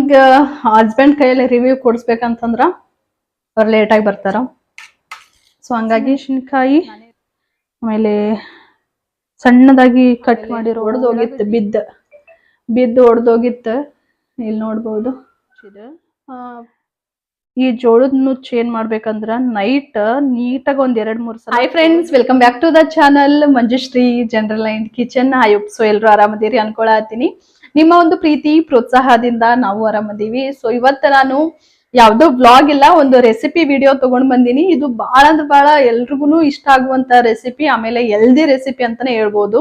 ಈಗ ಹಸ್ಬೆಂಡ್ ಕೈಯಲ್ಲಿ ರಿವ್ಯೂ ಕೊಡಿಸ್ಬೇಕಂತಂದ್ರ ಅವ್ರು ಲೇಟಾಗಿ ಬರ್ತಾರ. ಸೊ ಹಂಗಾಗಿ ಶಿನ್ಕಾಯಿ ಆಮೇಲೆ ಸಣ್ಣದಾಗಿ ಕಟ್ ಮಾಡಿರೋ ಒಡೆದೋಗಿತ್ತು ಬಿದ್ದ. ಬಿದ್ದು ಒಡೆದೋಗಿತ್ತು ಇಲ್ಲಿ ನೋಡ್ಬೋದು. ಇದು? ಆ, ಈ ಜೋಳದ ನುಚ್ಚು ಏನ್ ಮಾಡ್ಬೇಕಂದ್ರ ನೈಟ್ ನೀಟಾಗಿ ಒಂದ್ ಎರಡ್ ಮೂರ್ ಸಲ hi friends welcome back to the channel Manjushree general and kitchen I ಉಪ್ಸು so ಎಲ್ರು ಆರಾಮದಿರಿ ಅನ್ಕೊಳತ್ತೀನಿ. ನಿಮ್ಮ ಒಂದು ಪ್ರೀತಿ, ಪ್ರೋತ್ಸಾಹದಿಂದ ನಾವು ಆರಾಮದೀವಿ. ಸೊ ಇವತ್ತು ನಾನು ಯಾವ್ದೋ ಬ್ಲಾಗ್ ಇಲ್ಲ, ಒಂದು ರೆಸಿಪಿ ವಿಡಿಯೋ ತಗೊಂಡ್ ಬಂದಿನಿ. ಇದು ಬಹಳ ಅಂದ್ರೆ ಬಹಳ ಎಲ್ರಿಗೂ ಇಷ್ಟ ಆಗುವಂತ ರೆಸಿಪಿ ಆಮೇಲೆ ಎಲ್ದಿ ರೆಸಿಪಿ ಅಂತಾನೆ ಹೇಳ್ಬೋದು.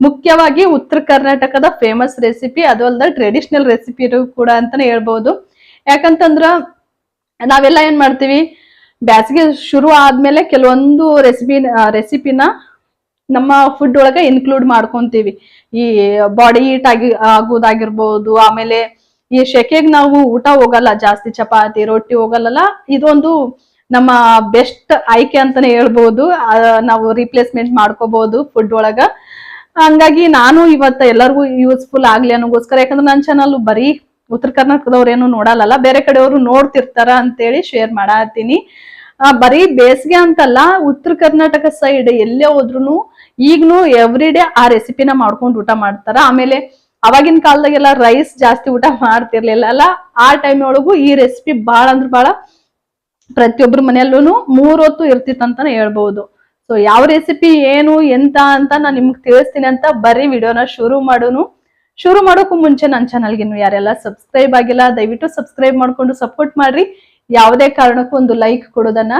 ಮುಖ್ಯವಾಗಿ ಉತ್ತರ ಕರ್ನಾಟಕದ ಫೇಮಸ್ ರೆಸಿಪಿ ಅದು ಅಲ್ಲದೆ ಟ್ರೆಡಿಷನಲ್ ರೆಸಿಪಿ ಕೂಡ ಅಂತಾನೆ ಹೇಳ್ಬೋದು. ಯಾಕಂತಂದ್ರ ನಾವೆಲ್ಲ ಏನ್ ಮಾಡ್ತೀವಿ, ಬ್ಯಾಸಿಗೆ ಶುರು ಆದ್ಮೇಲೆ ಕೆಲವೊಂದು ರೆಸಿಪಿ ರೆಸಿಪಿನ ನಮ್ಮ ಫುಡ್ ಒಳಗೆ ಇನ್ಕ್ಲೂಡ್ ಮಾಡ್ಕೊಂತೀವಿ. ಈ ಬಾಡಿ ಹೀಟ್ ಆಗಿ, ಆಗೋದಾಗಿರ್ಬೋದು, ಆಮೇಲೆ ಈ ಶೆಕೆಗೆ ನಾವು ಊಟ ಹೋಗಲ್ಲ, ಜಾಸ್ತಿ ಚಪಾತಿ, ರೊಟ್ಟಿ ಹೋಗಲ್ಲ ಇದೊಂದು ನಮ್ಮ ಬೆಸ್ಟ್ ಆಯ್ಕೆ ಅಂತಾನೆ ಹೇಳ್ಬೋದು. ನಾವು ರಿಪ್ಲೇಸ್ಮೆಂಟ್ ಮಾಡ್ಕೋಬಹುದು ಫುಡ್ ಒಳಗ. ಹಂಗಾಗಿ ನಾನು ಇವತ್ತ ಎಲ್ಲರಿಗೂ ಯೂಸ್ಫುಲ್ ಆಗ್ಲಿ ಅನ್ನೋಗೋಸ್ಕರ, ಯಾಕಂದ್ರೆ ನನ್ನ ಚಾನಲ್ ಬರೀ ಉತ್ತರ ಕರ್ನಾಟಕದವ್ರು ಏನು ನೋಡಲ್ಲ ಬೇರೆ ಕಡೆಯವರು ನೋಡ್ತಿರ್ತಾರ ಅಂತೇಳಿ ಶೇರ್ ಮಾಡತ್ತೀನಿ ಬರೀ ಬೇಸಿಗೆ ಅಂತಲ್ಲ, ಉತ್ತರ ಕರ್ನಾಟಕ ಸೈಡ್ ಎಲ್ಲೇ ಹೋದ್ರು ಈಗ್ನು ಎವ್ರಿ ಡೇ ಆ ರೆಸಿಪಿನ ಮಾಡ್ಕೊಂಡು ಊಟ ಮಾಡ್ತಾರ. ಆಮೇಲೆ ಅವಾಗಿನ ಕಾಲದಾಗೆಲ್ಲ ರೈಸ್ ಜಾಸ್ತಿ ಊಟ ಮಾಡ್ತಿರ್ಲಿಲ್ಲ ಅಲ್ಲ ಆ ಟೈಮ್ ಒಳಗೂ ಈ ರೆಸಿಪಿ ಬಹಳ ಅಂದ್ರೆ ಬಹಳ ಪ್ರತಿಯೊಬ್ಬರ ಮನೆಯಲ್ಲೂ ಮೂರೊತ್ತು ಇರ್ತಿತ್ತಂತಾನೆ ಹೇಳ್ಬಹುದು ಸೊ ಯಾವ ರೆಸಿಪಿ ಏನು, ಎಂತ ಅಂತ ನಾನು ನಿಮ್ಗೆ ತಿಳಿಸ್ತೀನಿ ಅಂತ ಬರೀ ವಿಡಿಯೋನ ಶುರು ಮಾಡೋನು. ಶುರು ಮಾಡೋಕ್ಕೂ ಮುಂಚೆ ನನ್ನ ಚಾನಲ್ಗೆ ನೀವು ಯಾರೆಲ್ಲ ಸಬ್ಸ್ಕ್ರೈಬ್ ಆಗಿಲ್ಲ, ದಯವಿಟ್ಟು ಸಬ್ಸ್ಕ್ರೈಬ್ ಮಾಡ್ಕೊಂಡು ಸಪೋರ್ಟ್ ಮಾಡ್ರಿ. ಯಾವುದೇ ಕಾರಣಕ್ಕೂ ಒಂದು ಲೈಕ್ ಕೊಡೋದನ್ನ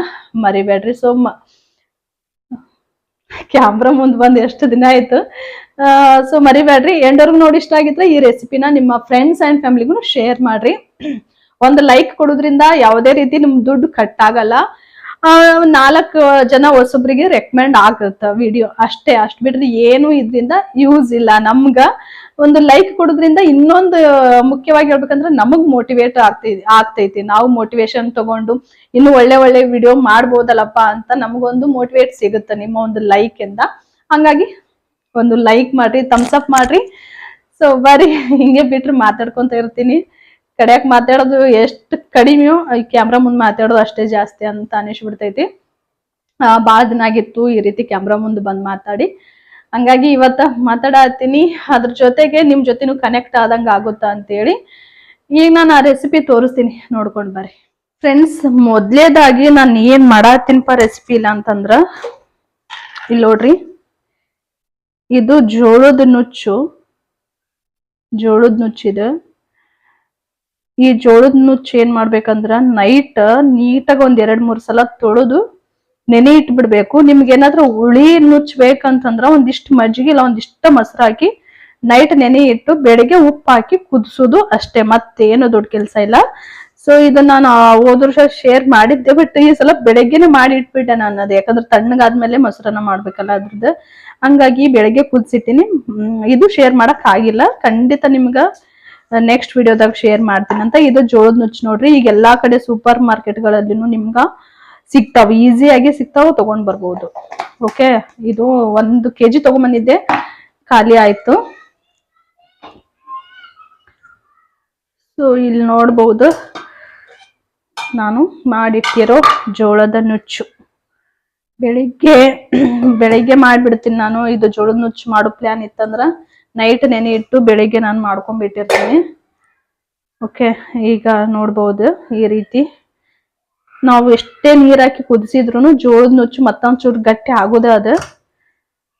ಮರಿಬೇಡ್ರಿ. ಸೊ ಕ್ಯಾಮ್ರಾ ಮುಂದೆ ಬಂದ್ ಎಷ್ಟು ದಿನ ಆಯ್ತು? ಸೊ ಮರಿಬೇಡ್ರಿ. ಎಂಡೋರ್ಗು ನೋಡಿ ಇಷ್ಟ ಆಗಿದ್ರೆ ಈ ರೆಸಿಪಿನ ನಿಮ್ಮ ಫ್ರೆಂಡ್ಸ್ ಅಂಡ್ ಫ್ಯಾಮಿಲಿಗೂ ಶೇರ್ ಮಾಡ್ರಿ. ಒಂದು ಲೈಕ್ ಕೊಡೋದ್ರಿಂದ ಯಾವುದೇ ರೀತಿ ನಿಮ್ ದುಡ್ಡು ಕಟ್ ಆಗಲ್ಲ. ನಾಲ್ಕು ಜನ ಹೊಸೊಬ್ರಿಗೆ ರೆಕಮೆಂಡ್ ಆಗುತ್ತ ವಿಡಿಯೋ ಅಷ್ಟೇ, ಅಷ್ಟು ಬಿಡ್ರಿ ಏನು ಇದ್ರಿಂದ ಯೂಸ್ ಇಲ್ಲ ನಮ್ಗ. ಒಂದು ಲೈಕ್ ಕೊಡೋದ್ರಿಂದ ಇನ್ನೊಂದು ಮುಖ್ಯವಾಗಿ ಹೇಳ್ಬೇಕಂದ್ರೆ ನಮಗ್ ಮೋಟಿವೇಟ್ ಆಗ್ತೈತಿ ಆಗ್ತೈತಿ. ನಾವು ಮೋಟಿವೇಶನ್ ತಗೊಂಡು ಇನ್ನು ಒಳ್ಳೆ ಒಳ್ಳೆ ವಿಡಿಯೋ ಮಾಡ್ಬೋದಲ್ಲಪ್ಪ ಅಂತ ನಮಗೊಂದು ಮೋಟಿವೇಟ್ ಸಿಗುತ್ತೆ ನಿಮ್ಮ ಒಂದು ಲೈಕ್ ಇಂದ. ಹಂಗಾಗಿ ಒಂದು ಲೈಕ್ ಮಾಡ್ರಿ ಥಮ್ಸ್ ಅಪ್ ಮಾಡ್ರಿ. ಸೊ ಬರೀ ಹಿಂಗೆ ಬಿಟ್ರೆ ಮಾತಾಡ್ಕೊಂತ ಇರ್ತೀನಿ. ಕಡೆಯಾಕ್ ಮಾತಾಡೋದು ಎಷ್ಟು ಕಡಿಮೆಯೋ ಈ ಕ್ಯಾಮ್ರಾ ಮುಂದೆ ಮಾತಾಡೋದು ಅಷ್ಟೇ ಜಾಸ್ತಿ ಅಂತ ಅನಿಸ್ಬಿಡ್ತೈತಿ. ಆ, ಭಾಳ ದಿನ ಆಗಿತ್ತು ಈ ರೀತಿ ಕ್ಯಾಮ್ರಾ ಮುಂದೆ ಬಂದ್ ಮಾತಾಡಿ. ಹಂಗಾಗಿ ಇವತ್ತ ಮಾತಾಡತ್ತೀನಿ. ಅದ್ರ ಜೊತೆಗೆ ನಿಮ್ ಜೊತೆನೂ ಕನೆಕ್ಟ್ ಆದಂಗ ಆಗುತ್ತಾ ಅಂತೇಳಿ. ಈಗ ನಾನು ಆ ರೆಸಿಪಿ ತೋರಿಸ್ತೀನಿ. ನೋಡ್ಕೊಂಡ್ ಬರ್ರಿ. ಫ್ರೆಂಡ್ಸ್ ಮೊದ್ಲೇದಾಗಿ ನಾನು ಏನ್ ಮಾಡತ್ತೀನಪ್ಪ ರೆಸಿಪಿ ಇಲ್ಲ ಅಂತಂದ್ರ ಇಲ್ಲಿ ನೋಡ್ರಿ. ಇದು ಜೋಳದ ನುಚ್ಚು. ಜೋಳದ ನುಚ್ಚಿದೆ ಈ ಜೋಳದ ನುಚ್ಚು ಏನ್ ಮಾಡ್ಬೇಕಂದ್ರ ನೈಟ್ ನೀಟಾಗಿ ಒಂದ್ ಎರಡ್ ಮೂರ್ ಸಲ ತೊಳೆದು ನೆನೆ ಇಟ್ಬಿಡ್ಬೇಕು. ನಿಮ್ಗೆ ಏನಾದ್ರೂ ಹುಳಿ ನುಚ್ಬೇಕಂತಂದ್ರ ಒಂದಿಷ್ಟು ಮಜ್ಜಿಗೆ ಇಲ್ಲ, ಒಂದಿಷ್ಟ ಮೊಸರು ಹಾಕಿ ನೈಟ್ ನೆನೆ ಇಟ್ಟು ಬೆಳಿಗ್ಗೆ ಉಪ್ಪು ಹಾಕಿ ಕುದಿಸೋದು ಅಷ್ಟೇ, ಮತ್ತೇನು ದೊಡ್ಡ ಕೆಲಸ ಇಲ್ಲ. ಸೊ ಇದನ್ನ ನಾನು ಹೋದ ವರ್ಷ ಶೇರ್ ಮಾಡಿದ್ದೆ ಬಟ್ ಈ ಸಲ ಬೆಳಗ್ಗೆನೆ ಮಾಡಿ ಇಟ್ಬಿಟ್ಟೆ ನಾನು ಅದು. ಯಾಕಂದ್ರೆ ತಣ್ಣಗಾದ್ಮೇಲೆ ಮೊಸರನ್ನ ಮಾಡ್ಬೇಕಲ್ಲ ಅದ್ರದ್ದು. ಹಂಗಾಗಿ ಬೆಳಗ್ಗೆ ಕುದಿಸಿಟ್ಟಿನಿ. ಇದು ಶೇರ್ ಮಾಡಕ್ ಆಗಿಲ್ಲ. ಖಂಡಿತ ನಿಮ್ಗ ನೆಕ್ಸ್ಟ್ ವಿಡಿಯೋದಾಗ ಶೇರ್ ಮಾಡ್ತೀನಿ ಅಂತ. ಇದು ಜೋಳದ ನುಚ್ಚು ನೋಡ್ರಿ. ಈಗ ಎಲ್ಲಾ ಕಡೆ ಸೂಪರ್ ಮಾರ್ಕೆಟ್ ಮಾರ್ಕೆಟ್ಗಳಲ್ಲಿನೂ ನಿಮ್ಗ ಸಿಗ್ತಾವ ಈಸಿಯಾಗಿ ಸಿಗ್ತಾವ, ತಗೊಂಡ್ ಬರ್ಬೋದು. ಓಕೆ ಇದು ಒಂದು ಕೆಜಿ ತಗೊಂಡ್ಬಂದಿದ್ದೆ ಖಾಲಿ ಆಯ್ತು. ಸೊ ಇಲ್ಲಿ ನೋಡ್ಬಹುದು ನಾನು ಮಾಡಿಟ್ಟಿರೋ ಜೋಳದ ನುಚ್ಚು. ಬೆಳಿಗ್ಗೆ ಬೆಳಿಗ್ಗೆ ಮಾಡ್ಬಿಡ್ತೀನಿ ನಾನು. ಇದು ಜೋಳದ ನುಚ್ಚು ಮಾಡೋ ಪ್ಲಾನ್ ಇತ್ತಂದ್ರ ನೈಟ್ ನೆನೆ ಇಟ್ಟು ಬೆಳಿಗ್ಗೆ ನಾನು ಮಾಡ್ಕೊಂಡ್ಬಿಟ್ಟಿರ್ತೀನಿ. ಓಕೆ ಈಗ ನೋಡ್ಬೋದು ಈ ರೀತಿ. ನಾವು ಎಷ್ಟೇ ನೀರ್ ಹಾಕಿ ಕುದಿಸಿದ್ರು ಜೋಳದ ನುಚ್ಚು ಮತ್ತೊಂಚೂರು ಗಟ್ಟಿ ಆಗೋದೇ ಅದ.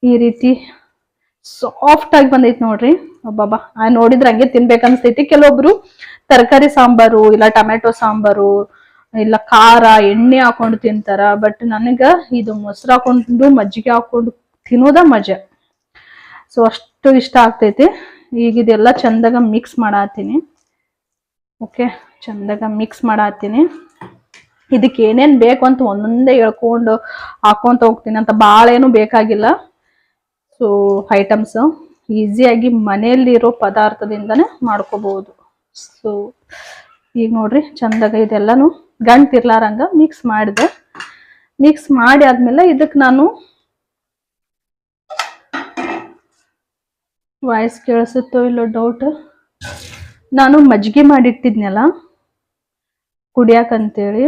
ಈ ರೀತಿ ಸಾಫ್ಟ್ ಆಗಿ ಬಂದೈತಿ ನೋಡ್ರಿ. ಆ ನೋಡಿದ್ರೆ ಹಂಗೆ ತಿನ್ಬೇಕನ್ಸ್ತೈತಿ. ಕೆಲವೊಬ್ರು ತರಕಾರಿ ಸಾಂಬಾರು ಇಲ್ಲ ಟೊಮೆಟೊ ಸಾಂಬಾರು ಇಲ್ಲ ಖಾರ, ಎಣ್ಣೆ ಹಾಕೊಂಡು ತಿಂತಾರ. ಬಟ್ ನನಗ ಇದು ಮೊಸರು ಹಾಕೊಂಡು, ಮಜ್ಜಿಗೆ ಹಾಕೊಂಡು ತಿನ್ನೋದ ಮಜಾ. ಸೊ ಅಷ್ಟು ಇಷ್ಟ ಆಗ್ತೈತಿ. ಈಗ ಇದೆಲ್ಲ ಚಂದಾಗ ಮಿಕ್ಸ್ ಮಾಡಾತೀನಿ. ಓಕೆ ಚಂದಾಗ ಮಿಕ್ಸ್ ಮಾಡತ್ತೀನಿ ಇದಕ್ಕೆ ಏನೇನ್ ಬೇಕು ಅಂತ ಒಂದೊಂದೇ ಹೇಳ್ಕೊಂಡು ಹಾಕೊಂತ ಹೋಗ್ತೀನಿ ಅಂತ ಭಾಳ ಏನು ಬೇಕಾಗಿಲ್ಲ ಸೊ ಐಟಮ್ಸ್ ಈಸಿಯಾಗಿ ಮನೆಯಲ್ಲಿರೋ ಪದಾರ್ಥದಿಂದನೇ ಮಾಡ್ಕೋಬಹುದು. ಸೊ ಈಗ ನೋಡ್ರಿ, ಚಂದಾಗ ಇದೆಲ್ಲಾನು ಗಂಟಿರ್ಲಾರಂಗ ಮಿಕ್ಸ್ ಮಾಡಿದೆ. ಮಿಕ್ಸ್ ಮಾಡಿ ಆದ್ಮೇಲೆ ಇದಕ್ಕೆ ನಾನು ವಾಯ್ಸ್ ಕೇಳಿಸುತ್ತೋ ಇಲ್ಲೋ ಡೌಟ್ ನಾನು ಮಜ್ಜಿಗೆ ಮಾಡಿಟ್ಟಿದ್ನಲ್ಲ, ಕುಡಿಯಾಕಂತೇಳಿ.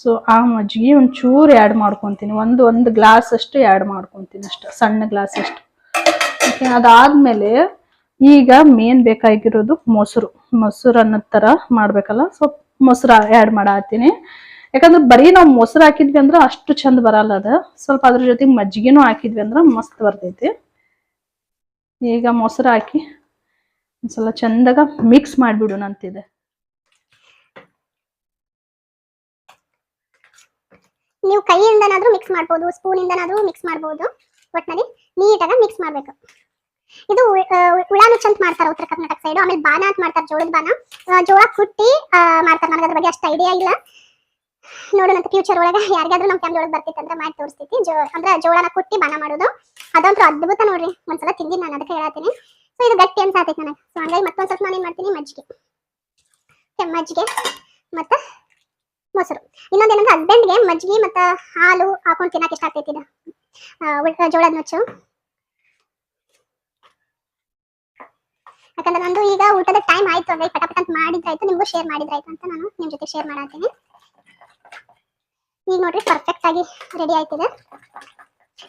ಸೊ ಆ ಮಜ್ಜಿಗೆ ಒಂಚೂರು ಆ್ಯಡ್ ಮಾಡ್ಕೊತೀನಿ. ಒಂದು ಒಂದು ಗ್ಲಾಸ್ ಅಷ್ಟು ಆ್ಯಡ್ ಮಾಡ್ಕೊತೀನಿ ಅಷ್ಟು. ಸಣ್ಣ ಗ್ಲಾಸ್ ಅಷ್ಟು. ಓಕೆ ಅದಾದಮೇಲೆ ಈಗ ಮೇನ್ ಬೇಕಾಗಿರೋದು ಮೊಸರು. ಮೊಸರು ಅನ್ನೋ ಥರ ಮಾಡಬೇಕಲ್ಲ? ಸೊ ಮೊಸರು ಆ್ಯಡ್ ಮಾಡತ್ತೀನಿ ಯಾಕಂದ್ರೆ ಬರೀ ನಾವು ಮೊಸರು ಹಾಕಿದ್ವಿ ಅಂದ್ರೆ ಅಷ್ಟು ಚಂದ ಬರಲ್ಲ ಅದ. ಸ್ವಲ್ಪ ಅದ್ರ ಜೊತೆಗೆ ಮಜ್ಜಿಗೆನೂ ಹಾಕಿದ್ವಿ ಅಂದ್ರೆ ಮಸ್ತ್ ಬರ್ತೈತಿ. ಈಗ ಮೊಸರು ಹಾಕಿ ಒಂದ್ಸಲ ಚಂದಾಗ ಮಿಕ್ಸ್ ಮಾಡಿಬಿಡು ನೀವು ಕೈಯಿಂದನಾದ್ರೂ ಮಿಕ್ಸ್ ಮಾಡ್ಬೋದು ಸ್ಪೂನ್ ಇಂದನಾದ್ರೂ ಮಿಕ್ಸ್ ಮಾಡ್ಬೋದು. ಒಟ್ನಲ್ಲಿ ನೀಟಾಗಿ ಮಿಕ್ಸ್ ಮಾಡ್ಬೇಕು. ಇದು ಉಳಾನು ಅಂತ ಮಾಡ್ತಾರೆ ಉತ್ತರ ಕರ್ನಾಟಕ ಸೈಡ್ ಆಮೇಲೆ ಬಾನ ಅಂತ ಮಾಡ್ತಾರೆ, ಜೋಳದ ಬಾನ ಜೋಳ ಕುಟ್ಟಿ ಮಾಡ್ತಾರೆ. ನನಗೆ ಅದ್ರ ಬಗ್ಗೆ ಅಷ್ಟು ಐಡಿಯಾ ಇಲ್ಲ. ನೋಡೋಣ ಫ್ಯೂಚರ್ ಒಳಗೆ ಯಾರಿಗಾದ್ರೂ ನಮ್ಮ ಫ್ಯಾಮಿಲಿ ಒಳಗೆ ಬರ್ತಿತ್ತು ಅಂದ್ರೆ ಮಾಡಿ ತೋರಿಸ್ತೈತಿ. ಜೋ, ಅಂದ್ರೆ ಜೋಳನ ಕುಟ್ಟಿ ಬಾನ ಮಾಡೋದು. ಅದಂತೂ ಅದ್ಭುತ ನೋಡ್ರಿ. ಒಂದ್ಸಲ ತಿಂದಿದ್ದು ನಾನು, ಅದಕ್ಕೆ ಹೇಳತ್ತೀನಿ. ಸೊ ಇದು ಗಟ್ಟಿ ಅನ್ಸಾತೈತಿ ನನಗೆ. ಸೊ ಹಂಗಾಗಿ ಮತ್ತೊಂದ್ ಸ್ವಲ್ಪ ನಾನು ಏನ್ ಮಾಡ್ತೀನಿ? ಮಜ್ಜಿಗೆ. ಮಜ್ಜಿಗೆ. ಮತ್ತೆ? ಮೊಸರು. ಇನ್ನೊಂದೇನಂದ್ರೆ ಹಸ್ಬೆಂಡ್ಗೆ ಮಜ್ಜಿಗೆ ಮತ್ತೆ ಹಾಲು ಹಾಕೊಂಡು ತಿನ್ನಕ್ಕೆ ಇಷ್ಟ ಆಗ್ತೈತಿ ಜೋಳದ ನುಚ್ಚು. ಯಾಕಂದ್ರೆ ನಂದು ಈಗ ಊಟದ ಟೈಮ್ ಆಯ್ತು ಅಂದ್ರೆ ಪಟ ಪಟ ಅಂತ ಮಾಡಿದ್ರಾಯ್ತು, ನಿಮ್ಗೂ ಶೇರ್ ಮಾಡಿದ್ರಾಯ್ತು ಅಂತ ನಾನು ನಿಮ್ ಜೊತೆ ಶೇರ್ ಮಾಡತ್ತೀನಿ ಈಗ ನೋಡ್ರಿ ಪರ್ಫೆಕ್ಟ್ ಆಗಿ ರೆಡಿ ಆಯ್ತಿದೆ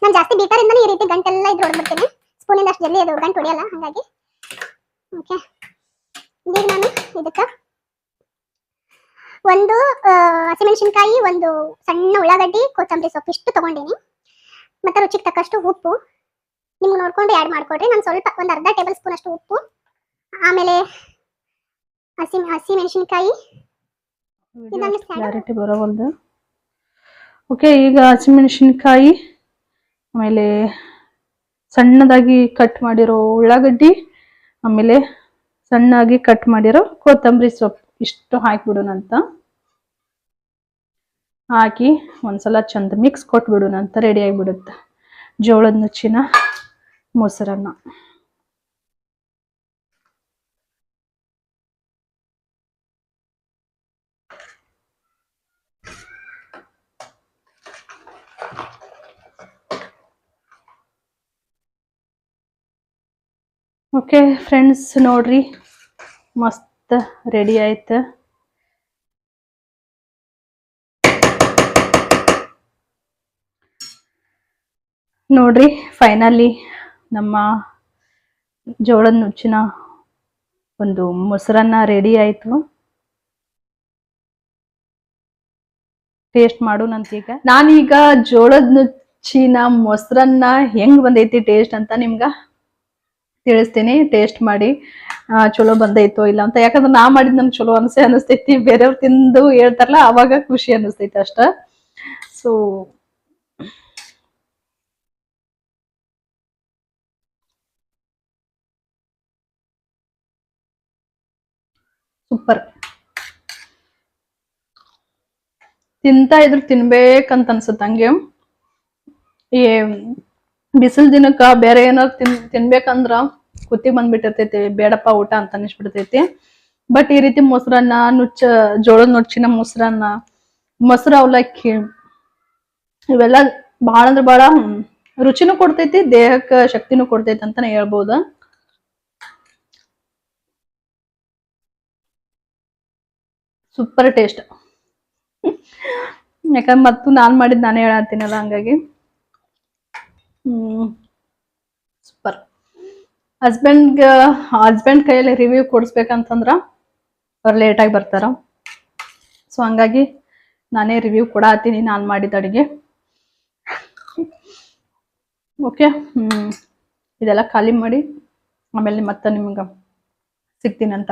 ನಾನು ಜಾಸ್ತಿ ಬೀಟರ್ ಇಂದನೇ ಈ ರೀತಿ ಗಂಟೆಲ್ಲ ಇದು ಹೊಡೆದ್ಬಿಡ್ತೀನಿ ಸ್ಪೂನಿಂದ ಅಷ್ಟು ಜಲ್ದಿ ಅದು ಗಂಟು ಹೊಡಿಯಲ್ಲ, ಹಾಗಾಗಿ. ಓಕೆ ಈಗ ನಾನು ಇದಕ್ಕೆ ಒಂದು ಹಸಿಮೆಣಸಿನಕಾಯಿ ಒಂದು ಸಣ್ಣ ಉಳ್ಳಾಗಡ್ಡಿ ಕೊತ್ತಂಬರಿ ಸೊಪ್ಪು ಇಷ್ಟು ತಗೊಂಡಿನಿ. ಮತ್ತೆ ರುಚಿಗೆ ತಕ್ಕಷ್ಟು ಉಪ್ಪು. ನಿಮ್ಗೆ ನೋಡ್ಕೊಂಡು ಆ್ಯಡ್ ಮಾಡ್ಕೊಡ್ರಿ. ನಾನು ಸ್ವಲ್ಪ ಒಂದು ಅರ್ಧ ಟೇಬಲ್ ಸ್ಪೂನ್ ಅಷ್ಟು ಉಪ್ಪು. ಆಮೇಲೆ ಹಸಿ ಹಸಿ ಮೆಣಸಿನಕಾಯಿ ಕ್ಲಾರಿಟಿ ಬರೋವಲ್ದು ಓಕೆ ಈಗ ಹಸಿಮೆಣಸಿನಕಾಯಿ ಆಮೇಲೆ ಸಣ್ಣದಾಗಿ ಕಟ್ ಮಾಡಿರೋ ಉಳ್ಳಾಗಡ್ಡಿ ಆಮೇಲೆ ಸಣ್ಣಾಗಿ ಕಟ್ ಮಾಡಿರೋ ಕೊತ್ತಂಬರಿ ಸೊಪ್ಪು. ಇಷ್ಟು ಹಾಕಿಬಿಡೋಣಂತ. ಹಾಕಿ ಒಂದ್ಸಲ ಚಂದ ಮಿಕ್ಸ್ ಕೊಟ್ಬಿಡೋಣಂತ ರೆಡಿ ಆಗಿಬಿಡುತ್ತೆ. ಜೋಳದ ನುಚ್ಚಿನ ಮೊಸರನ್ನ. ಓಕೆ ಫ್ರೆಂಡ್ಸ್ ನೋಡ್ರಿ, ಮಸ್ತ್ ರೆಡಿ ಆಯ್ತು. ನೋಡ್ರಿ ಫೈನಲಿ ನಮ್ಮ ಜೋಳದ ನುಚ್ಚಿನ ಒಂದು ಮೊಸರನ್ನ ರೆಡಿ ಆಯ್ತು. ಟೇಸ್ಟ್ ಮಾಡೋಣಂತೀಗ ನಾನೀಗ ಜೋಳದ ನುಚ್ಚಿನ ಮೊಸರನ್ನ ಹೆಂಗ್ ಬಂದೈತಿ ಟೇಸ್ಟ್ ಅಂತ ನಿಮ್ಗ ತಿಳಿಸ್ತೀನಿ. ಟೇಸ್ಟ್ ಮಾಡಿ. ಚಲೋ ಬಂದೈತೋ ಇಲ್ಲ ಅಂತ. ಯಾಕಂದ್ರೆ ನಾ ಮಾಡಿದ್ ನನ್ಗೆ ಚಲೋ ಅನ್ಸೆ ಅನಿಸ್ತೈತಿ. ಬೇರೆಯವ್ರು ತಿಂದು ಹೇಳ್ತಾರಲ್ಲ, ಅವಾಗ ಖುಷಿ ಅನಿಸ್ತೈತಿ ಅಷ್ಟ. ಸೊ ಸೂಪರ್ ತಿಂತಾ ಇದ್ರು ತಿನ್ಬೇಕಂತ ಅನ್ಸುತ್ತೆ ಹಂಗೆ. ಈ ಬಿಸಿಲ್ ದಿನಕ್ಕ ಬೇರೆ ಏನಾದ್ರು ತಿನ್, ತಿನ್ಬೇಕಂದ್ರ ಕುತ್ತಿ ಬಂದ್ಬಿಟ್ಟಿರ್ತೈತಿ, ಬೇಡಪ್ಪ ಊಟ ಅಂತ ಅನಿಸ್ಬಿಡ್ತೈತಿ. ಬಟ್ ಈ ರೀತಿ ಮೊಸರನ್ನ ನುಚ್ಚ, ಜೋಳದ ನುಚ್ಚಿನ ಮೊಸರನ್ನ, ಮೊಸರು ಅವಲಕ್ಕಿ, ಇವೆಲ್ಲ ಬಹಳ ಅಂದ್ರೆ ಬಹಳ ರುಚಿನೂ ಕೊಡ್ತೈತಿ, ದೇಹಕ್ಕೆ ಶಕ್ತಿನೂ ಕೊಡ್ತೈತಿ ಅಂತಾನೆ ಹೇಳ್ಬೋದು. ಸೂಪರ್ ಟೇಸ್ಟ್ ಯಾಕಂದ್ರೆ ಮತ್ತು ನಾನು ಮಾಡಿದ್ ನಾನೇ ಹೇಳತ್ತೀನಲ್ಲ ಹಂಗಾಗಿ ಹ್ಮ್ ಸೂಪರ್ ಹಸ್ಬೆಂಡ್ ಹಸ್ಬೆಂಡ್ ಕೈಯಲ್ಲಿ ರಿವ್ಯೂ ಕೊಡಿಸ್ಬೇಕಂತಂದ್ರ ಅವ್ರು ಲೇಟಾಗಿ ಬರ್ತಾರ. ಸೊ ಹಂಗಾಗಿ ನಾನೇ ರಿವ್ಯೂ ಕೊಡತ್ತೀನಿ ನಾನು ಮಾಡಿದ ಅಡಿಗೆ. ಓಕೆ ಇದೆಲ್ಲ ಖಾಲಿ ಮಾಡಿ ಆಮೇಲೆ ಮತ್ತೆ ನಿಮ್ಗೆ ಸಿಗ್ತೀನಂತ.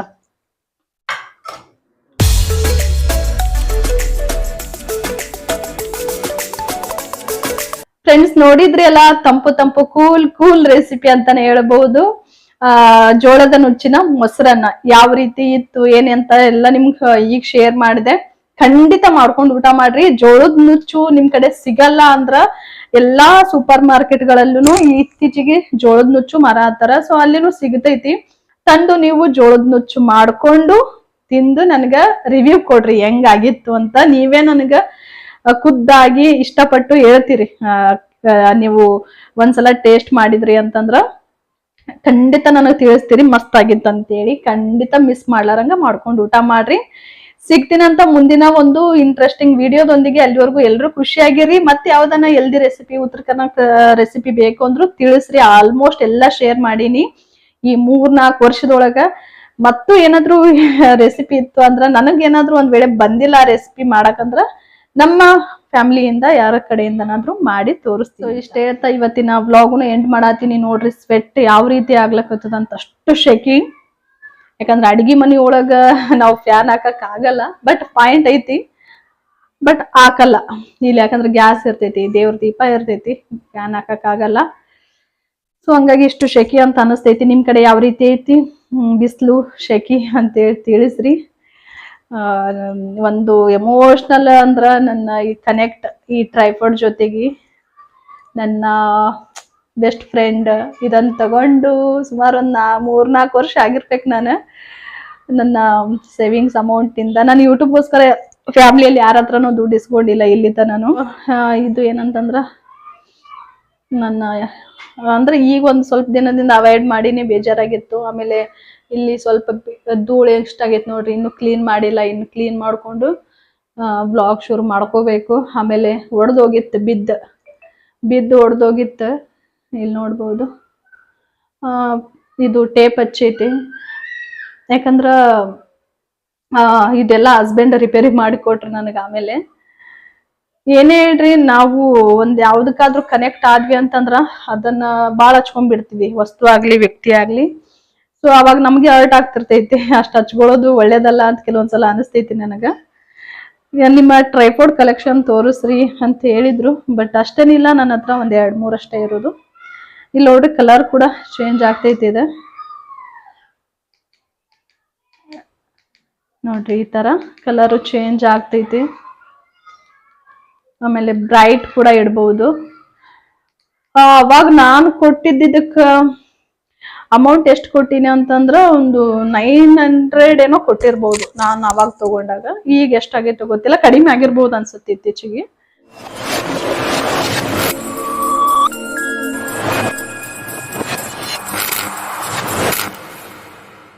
ಫ್ರೆಂಡ್ಸ್ ನೋಡಿದ್ರಿ ಅಲ್ಲ, ತಂಪು ತಂಪು ಕೂಲ್ ಕೂಲ್ ರೆಸಿಪಿ ಅಂತಾನೆ ಹೇಳ್ಬಹುದು. ಆ, ಜೋಳದ ನುಚ್ಚಿನ ಮೊಸರನ್ನ ಯಾವ ರೀತಿ ಇತ್ತು, ಏನೇ ಅಂತ ಎಲ್ಲ ನಿಮ್ಗೆ ಈಗ ಶೇರ್ ಮಾಡಿದೆ. ಖಂಡಿತ ಮಾಡ್ಕೊಂಡು ಊಟ ಮಾಡ್ರಿ. ಜೋಳದ ನುಚ್ಚು ನಿಮ್ ಕಡೆ ಸಿಗಲ್ಲ ಅಂದ್ರ ಎಲ್ಲಾ ಸೂಪರ್ ಮಾರ್ಕೆಟ್ ಗಳಲ್ಲೂ ಇತ್ತೀಚೆಗೆ ಜೋಳದ ನುಚ್ಚು ಮರ ಹತ್ತಾರ ಸೊ ಅಲ್ಲಿನೂ ಸಿಗತೈತಿ. ತಂದು ನೀವು ಜೋಳದ ನುಚ್ಚು ಮಾಡ್ಕೊಂಡು ತಿಂದು ನನಗ ರಿವ್ಯೂ ಕೊಡ್ರಿ ಹೆಂಗಾಗಿತ್ತು ಅಂತ. ನೀವೇ ನನಗ ಖುದ್ದಾಗಿ ಇಷ್ಟಪಟ್ಟು ಹೇಳ್ತೀರಿ. ನೀವು ಒಂದ್ಸಲ ಟೇಸ್ಟ್ ಮಾಡಿದ್ರಿ ಅಂತಂದ್ರ. ಖಂಡಿತ ನನಗೆ ತಿಳಿಸ್ತೀರಿ ಮಸ್ತ್ ಅಂತೇಳಿ ಖಂಡಿತ ಮಿಸ್ ಮಾಡ್ಲಾರಂಗ ಮಾಡ್ಕೊಂಡು ಊಟ ಮಾಡ್ರಿ. ಸಿಗ್ತೀನಂತ ಮುಂದಿನ ಒಂದು ಇಂಟ್ರೆಸ್ಟಿಂಗ್ ವಿಡಿಯೋದೊಂದಿಗೆ ಅಲ್ಲಿವರೆಗೂ ಎಲ್ಲರೂ ಖುಷಿಯಾಗಿರಿ. ಮತ್ತೆ ಯಾವ್ದನ್ನ ಎಲ್ದಿ ರೆಸಿಪಿ ಉತ್ತರ ಕರ್ನಾಟಕ ರೆಸಿಪಿ ಬೇಕು ಅಂದ್ರು ತಿಳಿಸ್ರಿ. ಆಲ್ಮೋಸ್ಟ್ ಎಲ್ಲ ಶೇರ್ ಮಾಡೀನಿ. ಈ ಮೂರ್ ನಾಲ್ಕು ವರ್ಷದೊಳಗ. ಮತ್ತು ಏನಾದ್ರು ರೆಸಿಪಿ ಇತ್ತು ಅಂದ್ರ, ನನಗ್ ಏನಾದ್ರು ಒಂದ್ ವೇಳೆ ಬಂದಿಲ್ಲ ರೆಸಿಪಿ ಮಾಡಕಂದ್ರ ನಮ್ಮ ಫ್ಯಾಮಿಲಿಯಿಂದ ಯಾರ ಕಡೆಯಿಂದನಾದ್ರೂ ಮಾಡಿ ತೋರಿಸ್ತೀವಿ ಇಷ್ಟ ಹೇಳ್ತಾ ಇವತ್ತಿನ ವ್ಲಾಗ್ನು ಎಂಡ್ ಮಾಡಾತೀನಿ. ನೋಡ್ರಿ ಸ್ವೆಟ್ ಯಾವ ರೀತಿ ಆಗ್ಲಕತ್ತದ ಅಂತ ಅಷ್ಟು ಶೆಕಿ ಯಾಕಂದ್ರೆ ಅಡಿಗೆ ಮನಿ ಒಳಗ ನಾವು ಫ್ಯಾನ್ ಹಾಕಕ್ ಆಗಲ್ಲ ಬಟ್ ಪಾಯಿಂಟ್ ಐತಿ. ಬಟ್ ಹಾಕಲ್ಲ. ಇಲ್ಲಿ ಯಾಕಂದ್ರೆ ಗ್ಯಾಸ್ ಇರ್ತೈತಿ, ದೇವ್ರ ದೀಪ ಇರ್ತೈತಿ ಫ್ಯಾನ್ ಹಾಕಕ್ ಆಗಲ್ಲ. ಸೊ ಹಂಗಾಗಿ ಇಷ್ಟು ಶೆಕಿ ಅಂತ ಅನಿಸ್ತೈತಿ. ನಿಮ್ ಕಡೆ ಯಾವ ರೀತಿ ಐತಿ? ಬಿಸಿಲು ಶೆಕಿ ಅಂತೇಳಿ ತಿಳಿಸ್ರಿ. ಒಂದು ಎಮೋಷ್ನಲ್ ಅಂದ್ರ ನನ್ನ ಈ ಕನೆಕ್ಟ್ ಈ ಟ್ರೈಫೋಡ್ ಜೊತೆಗೆ ನನ್ನ ಬೆಸ್ಟ್ ಫ್ರೆಂಡ್ ಇದನ್ನ ತಗೊಂಡು ಸುಮಾರು ಒಂದು ನಾ ಮೂರ್ನಾಲ್ಕು ವರ್ಷ ಆಗಿರ್ಬೇಕು ನಾನು. ನನ್ನ ಸೇವಿಂಗ್ಸ್ ಅಮೌಂಟಿಂದ ನಾನು ಯೂಟ್ಯೂಬ್ಗೋಸ್ಕರ ಫ್ಯಾಮಿಲಿಯಲ್ಲಿ ಯಾರ ಹತ್ರನೂ ದುಡ್ಡು ಇಸ್ಕೊಂಡಿಲ್ಲ ಇಲ್ಲಿ ನಾನು. ಇದು ಏನಂತಂದ್ರ ನನ್ನ, ಅಂದ್ರೆ ಈಗ ಒಂದು ಸ್ವಲ್ಪ ದಿನದಿಂದ ಅವಾಯ್ಡ್ ಮಾಡಿನೇ ಬೇಜಾರಾಗಿತ್ತು. ಆಮೇಲೆ ಇಲ್ಲಿ ಸ್ವಲ್ಪ ಧೂಳು ಎಷ್ಟಾಗೈತೆ ನೋಡ್ರಿ. ಇನ್ನು ಕ್ಲೀನ್ ಮಾಡಿಲ್ಲ. ಇನ್ನು ಕ್ಲೀನ್ ಮಾಡ್ಕೊಂಡು ಬ್ಲಾಗ್ ಶುರು ಮಾಡ್ಕೋಬೇಕು. ಆಮೇಲೆ ಒಡೆದೋಗಿತ್ತು ಬಿದ್ದ. ಬಿದ್ದು ಒಡೆದೋಗಿತ್ತು. ಇಲ್ಲಿ ನೋಡ್ಬೋದು. ಆ, ಇದು ಟೇಪ್ ಹಚ್ಚೈತಿ. ಯಾಕಂದ್ರ ಇದೆಲ್ಲ ಹಸ್ಬೆಂಡ್ ರಿಪೇರಿ ಮಾಡಿ ಕೊಟ್ರು ನನಗೆ ಆಮೇಲೆ. ಏನೇ ಹೇಳ್ರಿ ನಾವು ಒಂದ್ ಯಾವ್ದಕ್ಕಾದ್ರೂ ಕನೆಕ್ಟ್ ಆದ್ವಿ ಅಂತಂದ್ರ ಅದನ್ನ ಬಾಳ ಹಚ್ಕೊಂಡ್ಬಿಡ್ತೀವಿ. ವಸ್ತು ಆಗ್ಲಿ ವ್ಯಕ್ತಿ ಆಗ್ಲಿ. ಸೊ ಅವಾಗ ನಮ್ಗೆ ಹರ್ಟ್ ಆಗ್ತಿರ್ತೈತಿ. ಅಷ್ಟು ಹಚ್ಕೊಳ್ಳೋದು ಒಳ್ಳೇದಲ್ಲ ಅಂತ ಕೆಲವೊಂದ್ಸಲ ಅನಿಸ್ತೈತಿ ನನಗ. ನಿಮ್ಮ ಟ್ರೈಫೋಡ್ ಕಲೆಕ್ಷನ್ ತೋರಿಸ್ರಿ ಅಂತ ಹೇಳಿದ್ರು. ಬಟ್ ಅಷ್ಟೇನಿಲ್ಲ ನನ್ನ ಹತ್ರ ಒಂದ್ ಎರಡ್, ಮೂರ್ ಅಷ್ಟೇ ಇರೋದು. ಇಲ್ಲಿ ನೋಡ್ರಿ ಕಲರ್ ಕೂಡ ಚೇಂಜ್ ಆಗ್ತೈತಿ ಇದೆ. ನೋಡ್ರಿ, ಈ ತರ ಕಲರು ಚೇಂಜ್ ಆಗ್ತೈತಿ. ಆಮೇಲೆ ಬ್ರೈಟ್ ಕೂಡ ಇಡ್ಬಹುದು ಅವಾಗ ನಾನು ಕೊಟ್ಟಿದ್ದಕ್ಕ ಅಮೌಂಟ್ ಎಷ್ಟು ಕೊಟ್ಟಿನಿ ಅಂತಂದ್ರ ಒಂದು ನೈನ್ ಹಂಡ್ರೆಡ್ ಏನೋ ಕೊಟ್ಟಿರ್ಬೋದು ನಾನು ಅವಾಗ ತಗೊಂಡಾಗ. ಈಗ ಎಷ್ಟಾಗೈತೆ ಗೊತ್ತಿಲ್ಲ. ಕಡಿಮೆ ಆಗಿರ್ಬೋದು ಅನ್ಸುತ್ತೆ ಇತ್ತೀಚೆಗೆ.